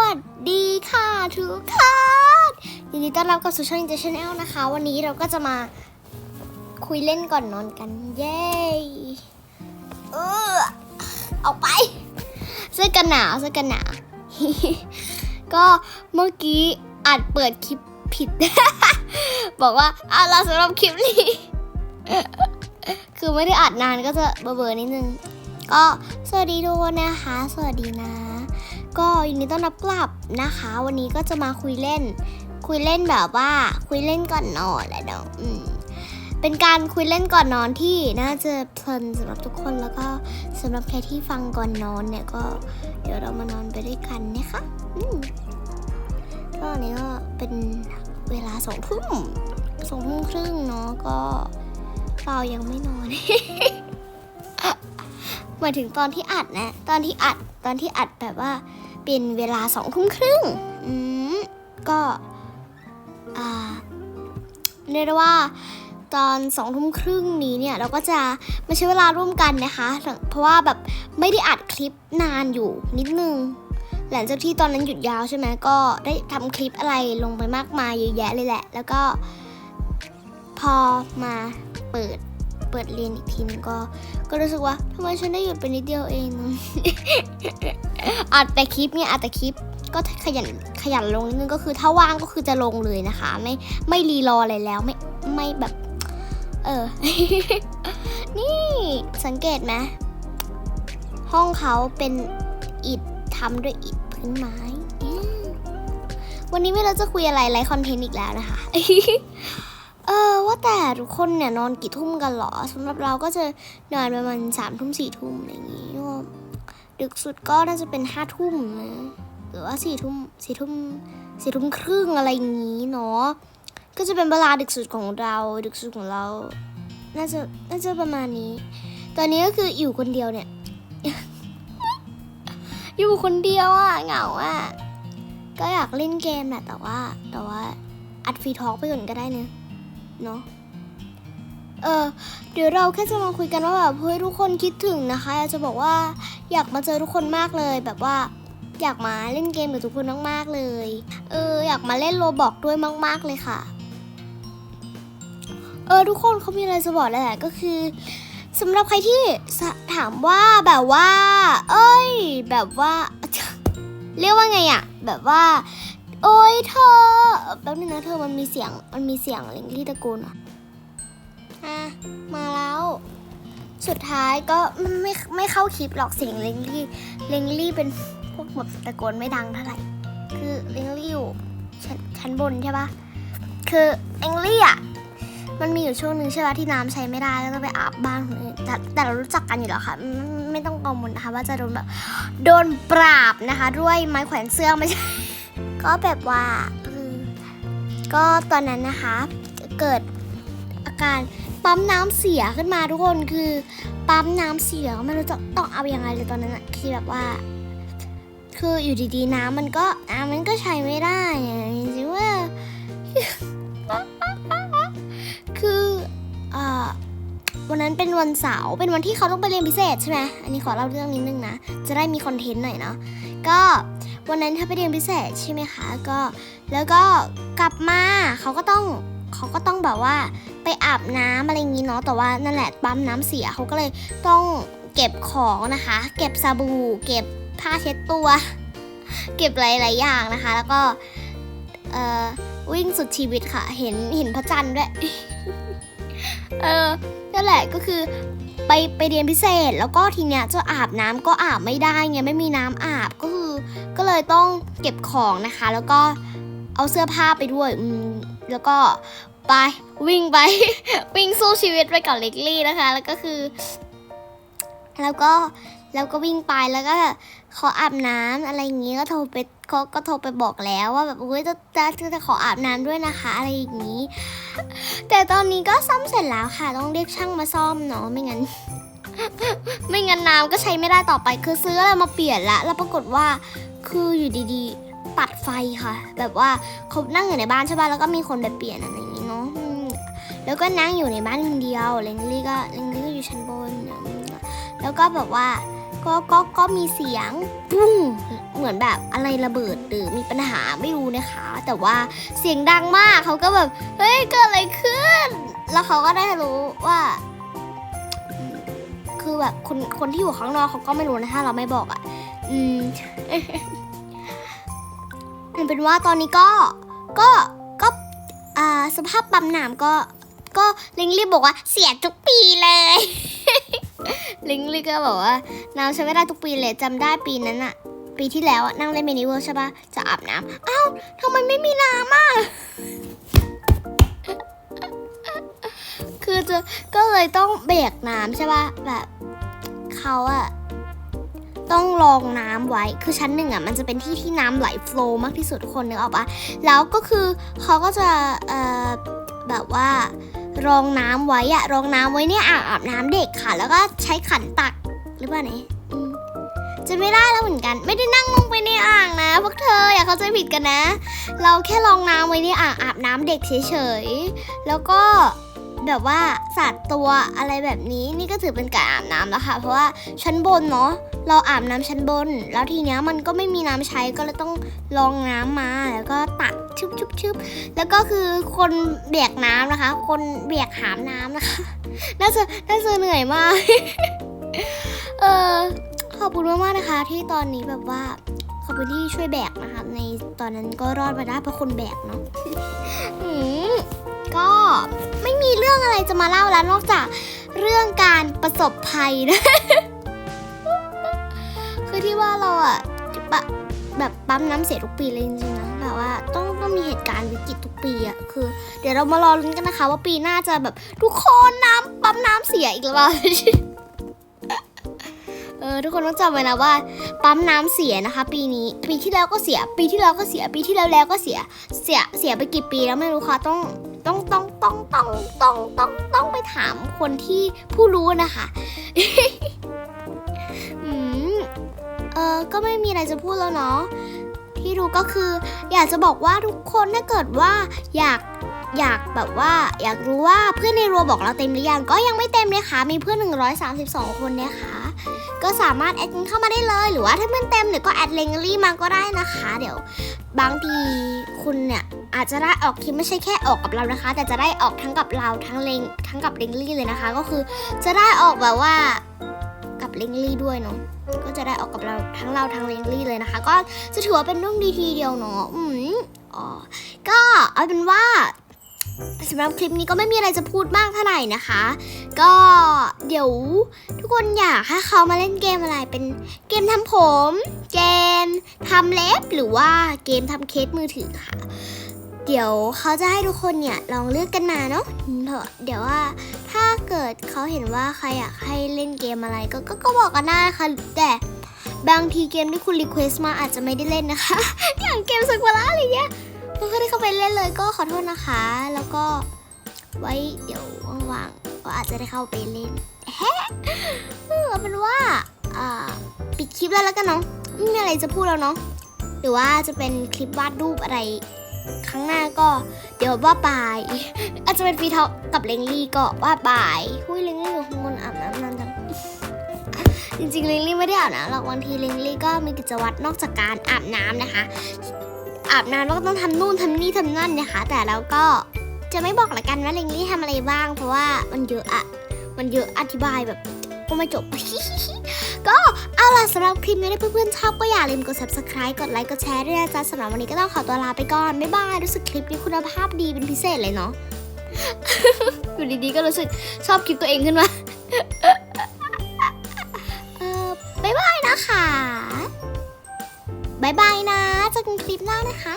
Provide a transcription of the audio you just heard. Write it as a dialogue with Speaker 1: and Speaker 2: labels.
Speaker 1: วัสดีค่ะทุกคนยินดีต้อนรับกับสู่ช่องอินเตอร์ชแนลนะคะ วันนี้เราก็จะมาคุยเล่นก่อนนอนกัน เย้เออเอาไป เสื้อกันหนาวเสื้อกันหนาว ก็เมื่อกี้อัดเปิดคลิปผิด บอกว่าเอาละสำหรับคลิปนี้ คือไม่ได้อัดนานก็จะเบอร์นิดนึง ก็สวัสดีทุกคนนะคะ สวัสดีนะ ก็ยินดีต้อนรับกลับนะคะ วันนี้ก็จะมาคุยเล่น คุยเล่นแบบว่า คุยเล่นก่อนนอนแหละเนาะอืมเป็นการคุยเล่นก่อนนอนที่น่าจะเพลินสำหรับทุกคนแล้วก็สำหรับใครที่ฟังก่อนนอนเนี่ยก็เดี๋ยวเรามานอนไปด้วยกันนะคะอืมก็อันนี้ก็เป็นเวลาสองทุ่มสองทุ่มครึ่งเนาะก็เรายังไม่นอนหมายถึงตอนที่อัดนะ ตอนที่อัด ตอนที่อัดแบบว่า เป็นเวลาสองทุ่มครึ่งอืมก็อ่าเรียกว่าตอนสองทุ่มครึ่งนี้เนี่ยเราก็จะมาใช้เวลาร่วมกันนะคะ เพราะว่าแบบไม่ได้อัดคลิปนานอยู่นิดนึง หลังจากที่ตอนนั้นหยุดยาวใช่ไหมก็ได้ทำคลิปอะไรลงไปมากมายเยอะแยะเลยแหละ แล้วก็พอมาเปิด เปิดเรียนอีกทีนึงก็ ก็รู้สึกว่าทำไมฉันได้หยุดไปนิดเดียวเองอัดแต่คลิปเนี่ยอัดแต่คลิปก็ขยันขยันลงนิดนึงก็คือถ้าว่างก็คือจะลงเลยนะคะ ไม่ไม่รีรออะไรแล้วไม่ไม่แบบ เออ นี่สังเกตไหมห้องเขาเป็นอิฐทำด้วยอิฐพื้นไม้วันนี้ไม่รู้จะคุยอะไรไลฟ์คอนเทนต์อีกแล้วนะคะ เออว่าแต่ทุกคนเนี่ยนอนกี่ทุ่มกันหรอสำหรับเราก็จะนอนประมาณสามทุ่มสี่ทุ่มอะไรอย่างงี้ดึกสุดก็น่าจะเป็นห้าทุ่มนะหรือว่าสี่ทุ่มสี่ทุ่มสี่ทุ่มครึ่งอะไรอย่างงี้เนาะก็จะเป็นเวลาดึกสุดของเราดึกสุดของเรา น่าจะน่าจะประมาณนี้ ตอนนี้ก็คืออยู่คนเดียวเนี่ย อยู่คนเดียวอะเหงาอะก็อยากเล่นเกมแหละแต่ว่า แต่ว่าอัดฟรีทอล์กไปก่อนก็ได้เนะ เนาะเออเดี๋ยวเราแค่จะมาคุยกันว่าแบบเฮ้ยทุกคนคิดถึงนะคะอยากจะบอกว่าอยากมาเจอทุกคนมากเลย แบบว่าอยากมาเล่นเกมกับทุกคนมากๆเลย เอออยากมาเล่นโรบอกด้วยมาก ๆเลยค่ะ เออทุกคนเขามีอะไรจะบอกแหละก็คือสำหรับใครที่ถามว่าแบบว่า เอ้ย แบบว่า เรียกว่าไงอะแบบว่า โอ้ยเธอแป๊บนึงนะเธอมันมีเสียงมันมีเสียงอะไรที่ตะโกนอะอะมาแล้ว สุดท้ายก็ไม่ไม่เข้าคลิปหรอกเสียงเลงลี่เลงลี่เป็นพวกแบบตะโกนไม่ดังเท่าไหร่คือเลงลี่อยู่ชั้นชั้นบนใช่ปะคือเลงลี่อะมันมีอยู่ช่วงหนึ่งใช่ปะที่น้ำใช้ไม่ได้แล้วก็ไปอาบบ้านคนอื่นแต่แต่เรารู้จักกันอยู่แล้วค่ะไม่ไม่ต้องกังวลนะคะว่าจะโดนแบบโดนปราบนะคะ ด้วยไม้แขวนเสื้อไม่ใช่ ก็แบบว่าเออก็ตอนนั้นนะคะเกิดอาการปั๊มน้ำเสียขึ้นมาทุกคนคือปั๊มน้ำเสียไม่รู้จะต้องเอาอยัางไงเลยตอนนั้นคือแบบว่า คืออยู่ดีๆน้ำมันก็น้ำมันก็ใช้ไม่ได้อะจริงๆว่าคืออ่าวันนั้นเป็นวันเสาร์เป็นวันที่เขาต้องไปเรียนพิเศษใช่ไหมอันนี้ขอเล่าเรื่องนิดนึงนะจะได้มีคอนเทนต์หน่อยเนาะก็ วันนั้นถ้าไปเรียนพิเศษใช่ไหมคะก็แล้วก็กลับมาเขาก็ต้องเขาก็ต้องแบบว่าไปอาบน้ำอะไรอย่างนี้เนาะแต่ว่านั่นแหละปั๊มน้ำเสียเขาก็เลยต้องเก็บของนะคะ เก็บสบู่ เก็บผ้าเช็ดตัว เก็บหลายๆอย่างนะคะ แล้วก็เอ่อวิ่งสุดชีวิตค่ะ เห็นเห็นพระจันทร์ด้วย เออนั่นแหละก็คือไปไปเรียนพิเศษ แล้วก็ทีเนี้ยจะอาบน้ำก็อาบไม่ได้ไงไม่มีน้ำอาบก็คือ ก็เลยต้องเก็บของนะคะ แล้วก็เอาเสื้อผ้าไปด้วยแล้วก็ไปวิ่งไป วิ่งสู้ชีวิตไปกับเล็กลี่นะคะ แล้วก็คือ แล้วก็แล้วก็วิ่งไปแล้วก็ขออาบน้ำอะไรอย่างงี้ก็โทรไปก็ก็โทรไปบอกแล้วว่าแบบเฮ้ยจะจะจะขออาบน้ำด้วยนะคะ อะไรอย่างนี้ แต่ตอนนี้ก็ซ่อมเสร็จแล้วค่ะ ต้องเรียกช่างมาซ่อมเนาะไม่งั้น ไม่งั้นน้ำก็ใช้ไม่ได้ต่อไป คือซื้ออะไรมาเปลี่ยนละ แล้วปรากฏว่าคืออยู่ดีๆ ตัดไฟค่ะ แบบว่าเขานั่งอยู่ในบ้านใช่ป่ะแล้วก็มีคนไปเปลี่ยนอะไรอย่างนี้เนาะแล้วก็นั่งอยู่ในบ้านคนเดียวเลนลี่ก็เลนลี่ก็อยู่ชั้นบนแล้วก็แบบว่าก็ก็ก็มีเสียงปุ้งเหมือนแบบอะไรระเบิดหรือมีปัญหาไม่รู้นะคะ แต่ว่าเสียงดังมากเขาก็แบบเฮ้ยเกิดอะไรขึ้น แล้วเขาก็ได้รู้ว่า คือแบบคนคนที่อยู่ข้างนอกเขาก็ไม่รู้นะถ้าเราไม่บอกอะ่ะ อืมมันเป็นว่าตอนนี้ก็ก็ก็อ่าสภาพปั๊มน้ำก็ ก็ลิงลี่บอกว่าเสียทุกปีเลย ลิงลี่ก็บอกว่าน้ำใช้ไม่ได้ทุกปีเลยจำได้ปีนั้นอะปีที่แล้วอะนั่งเล่นเมนิเวิร์ใช่ปะจะอาบน้ำอ้าวทำไมไม่มีน้ำอะคือจะก็เลยต้องเบรกน้ำใช่ปะแบบ เขาอะต้องรองน้ำไว้ คือชั้นหนึ่งอะมันจะเป็นที่ที่น้ำไหลโฟล์มากที่สุดคนนึกออกปะแล้วก็คือเขาก็จะเอ่อแบบว่ารองน้ำไว้อะรองน้ำไว้เนี่ยอ่างอาบน้ำเด็กค่ะ แล้วก็ใช้ขันตักหรือเปล่าเนี่ยจะไม่ได้แล้วเหมือนกัน ไม่ได้นั่งลงไปในอ่างนะพวกเธออย่าเข้าใจผิดกันนะ เราแค่รองน้ำไว้ในอ่างอาบน้ำเด็กเฉยๆแล้วก็ แบบว่าสาดตัวอะไรแบบนี้นี่ก็ถือเป็นการอาบน้ำแล้วค่ะ เพราะว่าชั้นบนเนาะเราอาบน้ำชั้นบน แล้วทีเนี้ยมันก็ไม่มีน้ำใช้ก็เลยต้องลองน้ำมาแล้วก็ตักชุบชุบชุบแล้วก็คือคนเบียกน้ำนะคะ คนเบียกหามน้ำนะคะน่าจะน่าจะเหนื่อยมากเออขอบคุณมากๆนะคะ ที่ตอนนี้แบบว่าขอบคุณที่ช่วยแบกนะคะในตอนนั้นก็รอดมาได้เพราะคนแบกเนาะก็ไม่มี จะมาเล่าแล้วนอกจากเรื่องการประสบภัยนะคือที่ว่าเราอะปะแบบปั๊มน้ำเสียทุกปีเลยจริงๆนะแบบว่าต้องต้องมีเหตุการณ์วิกฤตทุกปีอะคือ เดี๋ยวเรามารอลุ้นกันนะคะ ว่าปีหน้าจะแบบทุกคนน้ำปั๊มน้ำเสียอีกหรือเปล่าเออทุกคนต้องจำไว้นะว่าปั๊มน้ำเสียนะคะ ปีนี้ ปีที่แล้วก็เสีย ปีที่แล้วก็เสีย ปีที่แล้วแล้วก็เสียเสียเสียไปกี่ปีแล้วไม่รู้ค่ะต้อง ต้องต้องต้องต้องต้องต้องต้องไปถามคนที่ผู้รู้นะคะอืมเออก็ไม่มีอะไรจะพูดแล้วเนาะที่รู้ก็คือ อยากจะบอกว่าทุกคนถ้าเกิดว่าอยากอยากแบบว่าอยากรู้ว่าเพื่อนในรัวบอกเราเต็มหรือยังก็ยังไม่เต็มเลยค่ะ มีเพื่อน 132 คนเนี่ยค่ะ ก็สามารถแอดกันเข้ามาได้เลย หรือว่าถ้าเพื่อนเต็มเดี๋ยวก็แอดเลงลี่มาก็ได้นะคะ เดี๋ยว บางทีคุณเนี่ยอาจจะได้ออกคลิปไม่ใช่แค่ออกกับเรานะคะ แต่จะได้ออกทั้งกับเราทั้งเลงทั้งกับเลงลี่เลยนะคะ ก็คือจะได้ออกแบบว่ากับเลงลี่ด้วยเนาะก็จะได้ออกกับเราทั้งเราทั้งเลงลี่เลยนะคะ ก็จะถือว่าเป็นเรื่องดีทีเดียวเนาะอืมอ๋อก็เอาเป็นว่าสำหรับคลิปนี้ก็ไม่มีอะไรจะพูดมากเท่าไหร่นะคะ ก็เดี๋ยวทุกคนอยากให้เขามาเล่นเกมอะไรเป็นเกมทำผม เกมทำเล็บหรือว่าเกมทำเคสมือถือค่ะ เดี๋ยวเขาจะให้ทุกคนเนี่ยลองเลือกกันมาเนาะเดี๋ยวว่าถ้าเกิดเขาเห็นว่าใครอยากให้เล่นเกมอะไรก็ก็ก็บอกกันได้นะคะแต่บางทีเกมที่คุณรีเควสมาอาจจะไม่ได้เล่นนะคะ อย่างเกมสักวาระอะไรเงี้ยก็ได้เข้าไปเล่นเลยก็ขอโทษนะคะ แล้วก็ ไว้เดี๋ยวว่างๆก็อาจจะได้เข้าไปเล่นแฮะเออเอาเป็นว่าปิดคลิปแล้วแล้วกันเนาะไม่มีอะไรจะพูดแล้วเนาะหรือว่าจะเป็นคลิปวาดรูปอะไร ครั้งหน้าก็ เดี๋ยวว่าบาย อาจจะเป็นฟีเทากับเลงลี่ก็ว่าบายหุ้ยเลงลี่อยู่ข้างบนอาบน้ำนานจังจริงๆเลงลี่ไม่ได้อาบน้ำหรอกบางทีเลงลี่ก็มีกิจวัตรนอกจากการอาบน้ำนะคะ อาบน้ำแล้วก็ต้องทำนู่นทำนี่ทำนั่นนะคะ แต่เราก็ จะไม่บอกละกันว่าเลงลี่ทำอะไรบ้าง เพราะว่ามันเยอะอะ มันเยอะอธิบายแบบก็ไม่จบ ก็เอาล่ะสำหรับคลิปนี้ถ้าเพื่อนๆชอบก็อย่าลืมกด subscribe กดไลค์กดแชร์ด้วยนะจ๊ะสำหรับวันนี้ก็ต้องขอตัวลาไปก่อน บ๊ายบาย รู้สึกคลิปนี้คุณภาพดีเป็นพิเศษเลยเนาะอยู่ดีๆก็รู้สึกชอบคลิปตัวเองขึ้นมาเออบ๊ายบายนะคะบ๊ายบายนะเจอกันคลิปหน้านะคะ